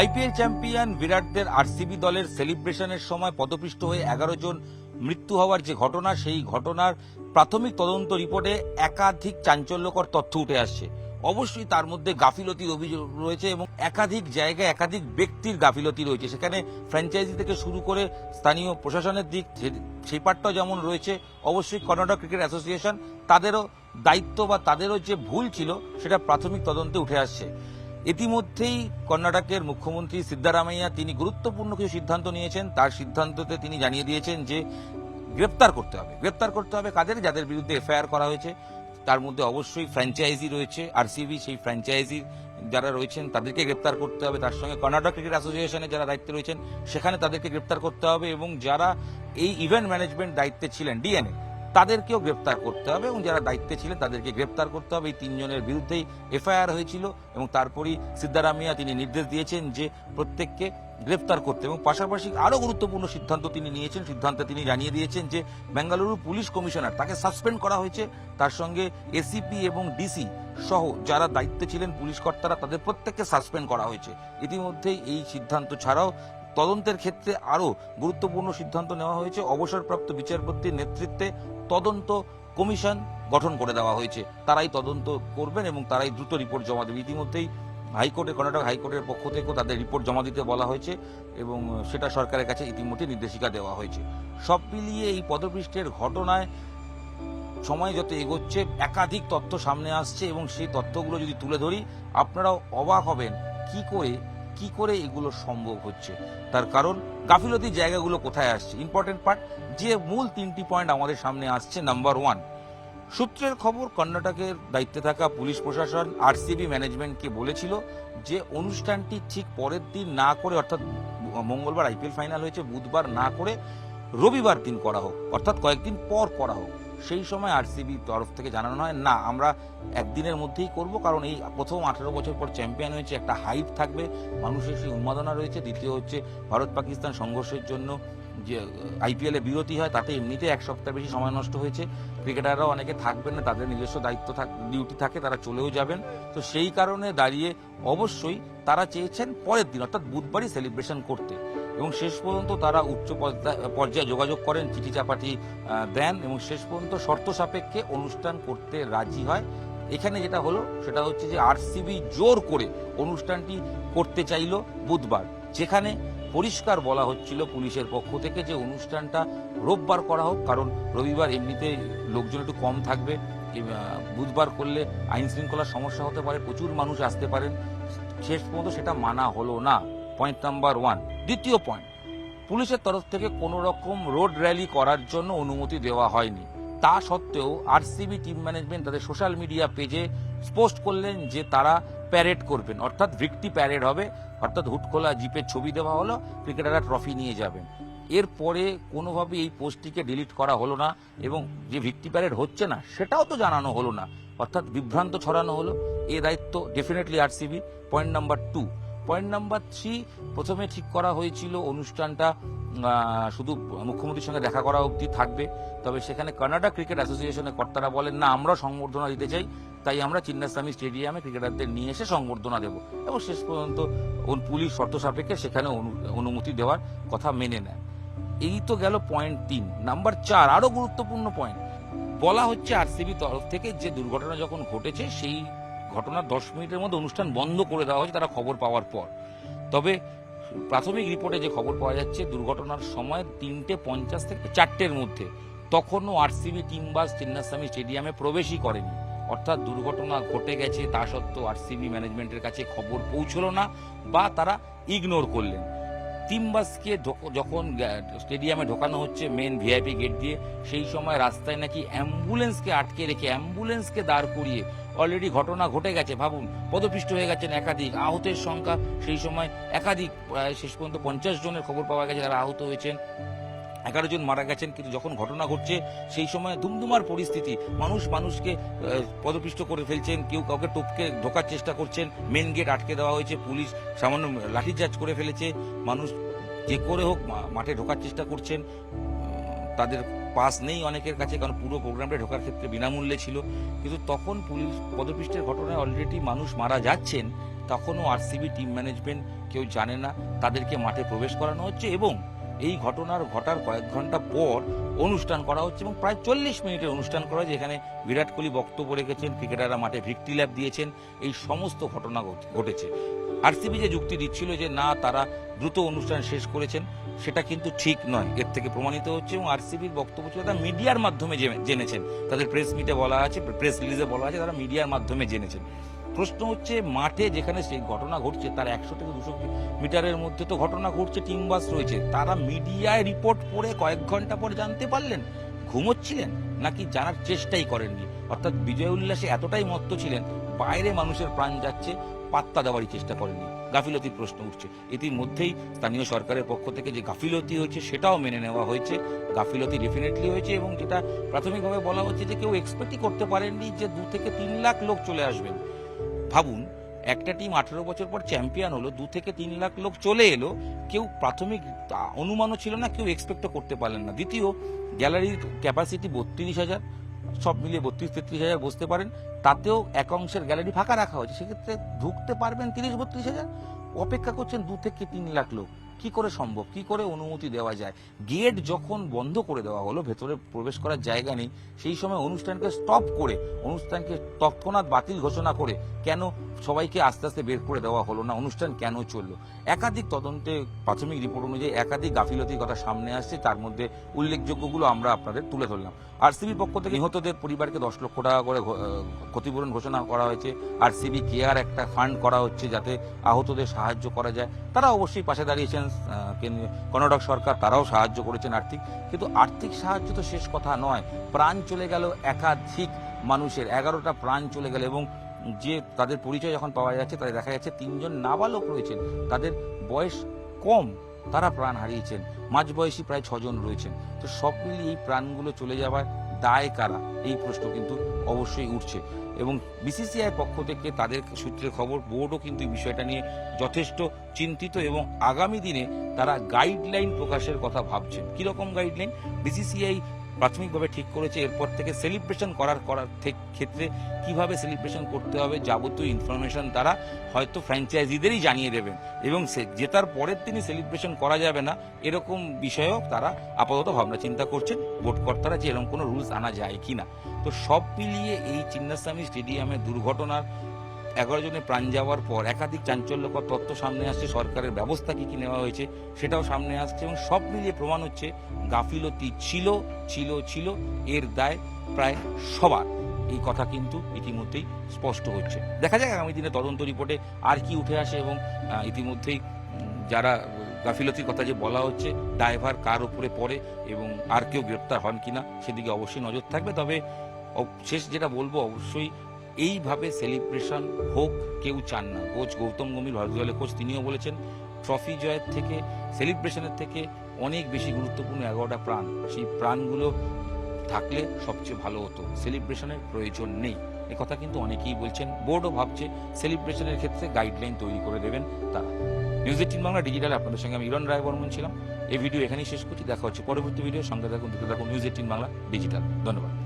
IPL champion বিরাটদের RCB দলের সেলিব্রেশনের সময় পদপৃষ্ট হয়ে এগারো জন মৃত্যু হওয়ার যে ঘটনা, সেই ঘটনার প্রাথমিক তদন্ত রিপোর্টে একাধিক চাঞ্চল্যকর তথ্য উঠে আসছে। অবশ্যই তার মধ্যে গাফিলতির অভিযোগ রয়েছে এবং একাধিক জায়গায় একাধিক ব্যক্তির গাফিলতি রয়েছে। সেখানে ফ্র্যাঞ্চাইজি থেকে শুরু করে স্থানীয় প্রশাসনের দিক সেই পার্টটাও যেমন রয়েছে, অবশ্যই কর্ণাটক ক্রিকেট অ্যাসোসিয়েশন তাদেরও দায়িত্ব বা তাদেরও যে ভুল ছিল, সেটা প্রাথমিক তদন্তে উঠে আসছে। ইতিমধ্যেই কর্ণাটকের মুখ্যমন্ত্রী সিদ্ধারামাইয়া তিনি গুরুত্বপূর্ণ কিছু সিদ্ধান্ত নিয়েছেন। তার সিদ্ধান্ততে তিনি জানিয়ে দিয়েছেন যে গ্রেপ্তার করতে হবে। গ্রেপ্তার করতে হবে কাদের? যাদের বিরুদ্ধে এফআইআর করা হয়েছে। তার মধ্যে অবশ্যই ফ্র্যাঞ্চাইজি রয়েছে আরসিবি সেই ফ্র্যাঞ্চাইজি যারা রয়েছেন তাদেরকে গ্রেপ্তার করতে হবে। তার সঙ্গে কর্ণাটক ক্রিকেট অ্যাসোসিয়েশনে যারা দায়িত্বে রয়েছেন, সেখানে তাদেরকে গ্রেপ্তার করতে হবে এবং যারা এই ইভেন্ট ম্যানেজমেন্ট দায়িত্বে ছিলেন ডিএনএ তাদেরকেও গ্রেপ্তার করতে হবে এবং যারা দায়িত্বে ছিলেন তাদেরকে গ্রেপ্তার করতে হবে। এই তিনজনের বিরুদ্ধেই এফআইআর হয়েছিল এবং তারপরই সিদ্ধারামিয়া তিনি নির্দেশ দিয়েছেন যে প্রত্যেককে গ্রেপ্তার করতে এবং পাশাপাশি আরও গুরুত্বপূর্ণ সিদ্ধান্ত তিনি নিয়েছেন। সিদ্ধান্তে তিনি জানিয়ে দিয়েছেন যে বেঙ্গালুরু পুলিশ কমিশনার, তাকে সাসপেন্ড করা হয়েছে। তার সঙ্গে এসিপি এবং ডিসি সহ যারা দায়িত্বে ছিলেন পুলিশ কর্তারা, তাদের প্রত্যেককে সাসপেন্ড করা হয়েছে। ইতিমধ্যেই এই সিদ্ধান্ত ছাড়াও তদন্তের ক্ষেত্রে আরও গুরুত্বপূর্ণ সিদ্ধান্ত নেওয়া হয়েছে। অবসরপ্রাপ্ত বিচারপতির নেতৃত্বে তদন্ত কমিশন গঠন করে দেওয়া হয়েছে। তারাই তদন্ত করবেন এবং তারাই দ্রুত রিপোর্ট জমা দেবে। ইতিমধ্যেই হাইকোর্টে, কর্ণাটক হাইকোর্টের পক্ষ থেকেও তাদের রিপোর্ট জমা দিতে বলা হয়েছে এবং সেটা সরকারের কাছে ইতিমধ্যে নির্দেশিকা দেওয়া হয়েছে। সব মিলিয়ে এই পদপৃষ্ঠের ঘটনায় সময় যত এগোচ্ছে, একাধিক তথ্য সামনে আসছে এবং সেই তথ্যগুলো যদি তুলে ধরি, আপনারাও অবাক হবেন কি করে কি করে এগুলো সম্ভব হচ্ছে? তার কারণ গাফিলতির জায়গাগুলো কোথায় আসছে? ইম্পর্টেন্ট পার্ট যে মূল তিনটি পয়েন্ট আমাদের সামনে আসছে নাম্বার ওয়ান সূত্রের খবর, কর্ণাটকের দায়িত্বে থাকা পুলিশ প্রশাসন আরসিবি ম্যানেজমেন্টকে বলেছিল যে অনুষ্ঠানটি ঠিক পরের দিন না করে, অর্থাৎ মঙ্গলবার আইপিএল ফাইনাল হয়েছে, বুধবার না করে রবিবার দিন করা হোক, অর্থাৎ কয়েকদিন পর করা হোক। সেই সময় আরসিবি তরফ থেকে জানানো হয়, না, আমরা একদিনের মধ্যেই করব, কারণ এই প্রথম আঠেরো বছর পর চ্যাম্পিয়ন হয়েছে, একটা হাইপ থাকবে, মানুষের সেই উন্মাদনা রয়েছে, দ্বিতীয় হচ্ছে ভারত পাকিস্তান সংঘর্ষের জন্য যে আইপিএলে বিরতি হয়, তাতে এমনিতে এক সপ্তাহ বেশি সময় নষ্ট হয়েছে, ক্রিকেটাররাও অনেকে থাকবেন না, তাদের নিজস্ব দায়িত্ব ডিউটি থাকে, তারা চলেও যাবেন। তো সেই কারণে দাঁড়িয়ে অবশ্যই তারা চেয়েছেন পরের দিন, অর্থাৎ বুধবারই সেলিব্রেশন করতে। এবং শেষ পর্যন্ত তারা উচ্চ পর্যায়ে যোগাযোগ করেন, চিঠি চাপাটি দেন এবং শেষ পর্যন্ত শর্ত সাপেক্ষে অনুষ্ঠান করতে রাজি হয়। এখানে যেটা হলো, সেটা হচ্ছে যে আরসিবি জোর করে অনুষ্ঠানটি করতে চাইলো বুধবার, যেখানে পরিষ্কার বলা হচ্ছিল পুলিশের পক্ষ থেকে যে অনুষ্ঠানটা রোববার করা হোক, কারণ রবিবার এমনিতে লোকজন একটু কম থাকবে। বুধবার করলে আইন শৃঙ্খলার সমস্যা হতে পারে, প্রচুর মানুষ আসতে পারেন। শেষ পর্যন্ত সেটা মানা হলো না। পয়েন্ট নাম্বার ওয়ান দ্বিতীয় পয়েন্ট পুলিশের তরফ থেকে কোনো রকম রোড র্যালি করার জন্য অনুমতি দেওয়া হয়নি। তা সত্ত্বেও আরসিবি টিম ম্যানেজমেন্ট তাদের সোশ্যাল মিডিয়া পেজে পোস্ট করলেন যে তারা প্যারেড করবেন, অর্থাৎ ভিক্টি প্যারেড হবে, অর্থাৎ হুটখোলা জিপের ছবি দেওয়া হলো, ক্রিকেটাররা ট্রফি নিয়ে যাবেন। এরপরে কোনোভাবে এই পোস্টটিকে ডিলিট করা হলো না এবং যে ভিক্টি প্যারেড হচ্ছে না, সেটাও তো জানানো হলো না, অর্থাৎ বিভ্রান্ত ছড়ানো হলো। এ দায়িত্ব definitely RCB point number two point number three প্রথমে ঠিক করা হয়েছিল অনুষ্ঠানটা শুধু মুখ্যমন্ত্রীর সঙ্গে দেখা করা অবধি থাকবে। তবে সেখানে কর্ণাটক ক্রিকেট অ্যাসোসিয়েশনের কর্তারা বলেন, না, আমরা সংবর্ধনা দিতে চাই, তাই আমরা চিন্নাস্বামী স্টেডিয়ামে ক্রিকেটারদের নিয়ে এসে সংবর্ধনা দেব। এবং শেষ পর্যন্ত পুলিশ শর্ত সাপেক্ষে সেখানে অনু- অনুমতি দেওয়ার কথা মেনে নেন এই তো গেল পয়েন্ট তিন। নাম্বার চার আরও গুরুত্বপূর্ণ পয়েন্ট বলা হচ্ছে আরসিবি তরফ থেকে যে দুর্ঘটনা যখন ঘটেছে, সেই ঘটনার দশ মিনিটের মধ্যে অনুষ্ঠান বন্ধ করে দেওয়া হয়েছে, তারা খবর পাওয়ার পর। তবে প্রাথমিক রিপোর্টে যে খবর পাওয়া যাচ্ছে, দুর্ঘটনার সময় তিনটে পঞ্চাশ থেকে চারটের মধ্যে। তখনও আরসিবি টিম বাস চিন্নাস্বামী স্টেডিয়ামে প্রবেশই করেনি। অর্থাৎ দুর্ঘটনা ঘটে গেছে, তা সত্ত্বেও আরসিবি ম্যানেজমেন্টের কাছে খবর পৌঁছলো না বা তারা ইগনোর করলেন। টিম বাসকে যখন স্টেডিয়ামে ঢোকানো হচ্ছে মেন ভিআইপি গেট দিয়ে, সেই সময় রাস্তায় নাকি অ্যাম্বুলেন্সকে আটকে রেখে, অ্যাম্বুলেন্সকে দাঁড় করিয়ে অলরেডি ঘটনা ঘটে গেছে, ভাবুন, পদপিষ্ট হয়ে গেছেন একাধিক, আহতের সংখ্যা সেই সময় একাধিক, প্রায় শেষ পর্যন্ত পঞ্চাশ জনের খবর পাওয়া গেছে যারা আহত হয়েছেন। এগারো জন মারা গেছেন, কিন্তু যখন ঘটনা ঘটছে, সেই সময় দুমদুমার পরিস্থিতি। মানুষ মানুষকে পদপিষ্ট করে ফেলছেন, কেউ কাউকে টপকে ঢোকার চেষ্টা করছেন মেন গেট আটকে দেওয়া হয়েছে, পুলিশ সামান্য লাঠিচার্জ করে ফেলেছে। মানুষ যে করে হোক মাঠে ঢোকার চেষ্টা করছেন তাদের পাস নেই অনেকের কাছে, কারণ পুরো প্রোগ্রামটা ঢোকার ক্ষেত্রে বিনামূল্যে ছিল। কিন্তু তখন পুলিশ পদপিষ্টের ঘটনায় অলরেডি মানুষ মারা যাচ্ছেন, তখনও আরসিবি টিম ম্যানেজমেন্ট কেউ জানে না, তাদেরকে মাঠে প্রবেশ করানো হচ্ছে এবং এই ঘটনার ঘটার কয়েক ঘণ্টা পর অনুষ্ঠান করা হচ্ছে এবং প্রায় চল্লিশ মিনিটের অনুষ্ঠান করা হয়েছে যেখানে বিরাট কোহলি বক্তব্য রেখেছেন, ক্রিকেটাররা মাঠে ভিক্টি ল্যাব দিয়েছেন, এই সমস্ত ঘটনা ঘট- ঘটেছে। আরসিবি যে যুক্তি দিচ্ছিল যে না, তারা দ্রুত অনুষ্ঠান শেষ করেছেন, সেটা কিন্তু ঠিক নয়। এর থেকে প্রমাণিত হচ্ছে এবং আরসিবির বক্তব্য ছিল তারা মিডিয়ার মাধ্যমে জেনেছেন। তাদের প্রেস মিটে বলা আছে, প্রেস রিলিজে বলা আছে, তারা মিডিয়ার মাধ্যমে জেনেছেন। প্রশ্ন হচ্ছে, মাঠে যেখানে সেই ঘটনা ঘটছে, তার একশো থেকে দুশো মিটারের মধ্যে তো ঘটনা ঘটছে, টিম বাস রয়েছে, তারা মিডিয়ায় রিপোর্ট পড়ে কয়েক ঘণ্টা পরে জানতে পারলেন? ঘুমোচ্ছিলেন? নাকি জানার চেষ্টাই করেননি? অর্থাৎ বিজয় উল্লাসে এতটাই মত্ত ছিলেন, বাইরে মানুষের প্রাণ যাচ্ছে পাত্তা দেওয়ারই চেষ্টা করেননি। গাফিলতির প্রশ্ন উঠছে। ইতিমধ্যেই স্থানীয় সরকারের পক্ষ থেকে যে গাফিলতি হয়েছে, সেটাও মেনে নেওয়া হয়েছে। গাফিলতি ডেফিনেটলি হয়েছে এবং যেটা প্রাথমিকভাবে বলা হচ্ছে যে কেউ এক্সপেক্টই করতে পারেননি যে দু থেকে তিন লাখ লোক চলে আসবেন। ভাবুন, একটা টিম আঠেরো বছর পর চ্যাম্পিয়ন হলো, দু থেকে তিন লাখ লোক চলে এলো, কেউ প্রাথমিক অনুমানও ছিল না, কেউ এক্সপেক্টও করতে পারলেন না। দ্বিতীয় গ্যালারির ক্যাপাসিটি বত্রিশ হাজার। সব মিলিয়ে বত্রিশ তেত্রিশ হাজার বসতে পারেন। তাতেও এক অংশের গ্যালারি ফাঁকা রাখা হয়েছে। সেক্ষেত্রে ঢুকতে পারবেন তিরিশ, বত্রিশ হাজার। অপেক্ষা করছেন দু থেকে তিন লাখ লোক। কি করে সম্ভব? কি করে অনুমতি দেওয়া যায়? গেট যখন বন্ধ করে দেওয়া হলো, ভেতরে প্রবেশ করার জায়গা নেই, সেই সময় অনুষ্ঠানকে স্টপ করে, অনুষ্ঠানকে তৎক্ষণাৎ বাতিল ঘোষণা করে, কেন সবাইকে আস্তে আস্তে বের করে দেওয়া হলো না, অনুষ্ঠান কেন চলল? একাধিক তদন্তে প্রাথমিক রিপোর্ট অনুযায়ী একাধিক গাফিলতির কথা সামনে আসছে, তার মধ্যে উল্লেখযোগ্যগুলো আমরা আপনাদের তুলে ধরলাম। আর আরসিবির পক্ষ থেকে নিহতদের পরিবারকে দশ লক্ষ টাকা করে ক্ষতিপূরণ ঘোষণা করা হয়েছে। আর আরসিবি কেয়ার একটা ফান্ড করা হচ্ছে যাতে আহতদের সাহায্য করা যায়। তারা অবশ্যই পাশে দাঁড়িয়েছেন কর্ণাটক সরকার তারাও সাহায্য করেছেন আর্থিক। কিন্তু আর্থিক সাহায্য তো শেষ কথা নয়, প্রাণ চলে গেল একাধিক মানুষের। এগারোটা প্রাণ চলে গেল এবং যে তাদের পরিচয় যখন পাওয়া যাচ্ছে তাদের দেখা যাচ্ছে তিনজন নাবালক রয়েছেন। তাদের বয়স কম, তারা প্রাণ হারিয়েছেন। মাঝবয়সী প্রায় ছজন রয়েছেন। তো সব মিলিয়ে এই প্রাণগুলো চলে যাওয়ার দায় কারা? এই প্রশ্ন কিন্তু অবশ্যই উঠছে। এবং বিসিসিআই পক্ষ থেকে তাদের সূত্রে খবর, বোর্ডও কিন্তু এই বিষয়টা নিয়ে যথেষ্ট চিন্তিত এবং আগামী দিনে তারা গাইডলাইন প্রকাশের কথা ভাবছেন। কীরকম গাইডলাইন বিসিসিআই প্রাথমিকভাবে ঠিক করেছে, এরপর থেকে সেলিব্রেশন করার করার ক্ষেত্রে কীভাবে সেলিব্রেশন করতে হবে যাবতীয় ইনফরমেশন তারা হয়তো ফ্র্যাঞ্চাইজিদেরই জানিয়ে দেবেন। এবং সে জেতার পরের দিনই সেলিব্রেশন করা যাবে না, এরকম বিষয়েও তারা আপাতত ভাবনা চিন্তা করছেন। বোর্ড কর্তারা যে এরকম কোনো রুলস আনা যায় কিনা। তো সব মিলিয়ে এই চিন্নাস্বামী স্টেডিয়ামে দুর্ঘটনার এগারো জনের প্রাণ যাওয়ার পর একাধিক চাঞ্চল্যকর তথ্য সামনে আসছে, সরকারের ব্যবস্থা কী কী নেওয়া হয়েছে সেটাও সামনে আসছে এবং সব মিলিয়ে প্রমাণ হচ্ছে গাফিলতি ছিল ছিল ছিল, এর দায় প্রায় সবার। এই কথা কিন্তু ইতিমধ্যেই স্পষ্ট হচ্ছে। দেখা যাক আগামী দিনে তদন্ত রিপোর্টে আর কি উঠে আসে এবং ইতিমধ্যেই যারা গাফিলতির কথা যে বলা হচ্ছে, ড্রাইভার কার উপরে পড়ে এবং আর কেউ গ্রেপ্তার হন কিনা সেদিকে অবশ্যই নজর থাকবে। তবে শেষ যেটা বলব, অবশ্যই এইভাবে সেলিব্রেশন হোক, কেউ চান না। কোচ গৌতম গম্ভীর, ভারতীয় দলের কোচ তিনিও বলেছেন ট্রফি জয়ের থেকে সেলিব্রেশনের থেকে অনেক বেশি গুরুত্বপূর্ণ এগারোটা প্রাণ। সেই প্রাণগুলো থাকলে সবচেয়ে ভালো হতো। সেলিব্রেশনের প্রয়োজন নেই। কথা কিন্তু অনেকেই বলছেন। বোর্ডও ভাবছে সেলিব্রেশনের ক্ষেত্রে গাইডলাইন তৈরি করে দেবেন তারা। নিউজ এইটিন বাংলা ডিজিটাল আপনাদের সঙ্গে আমি ইরন রায় বর্মন ছিলাম। এই ভিডিও এখানেই শেষ করছি। দেখা হচ্ছে পরবর্তী ভিডিও সঙ্গে থাকুন, দেখতে থাকুন নিউজ এইটিন বাংলা ডিজিটাল ধন্যবাদ।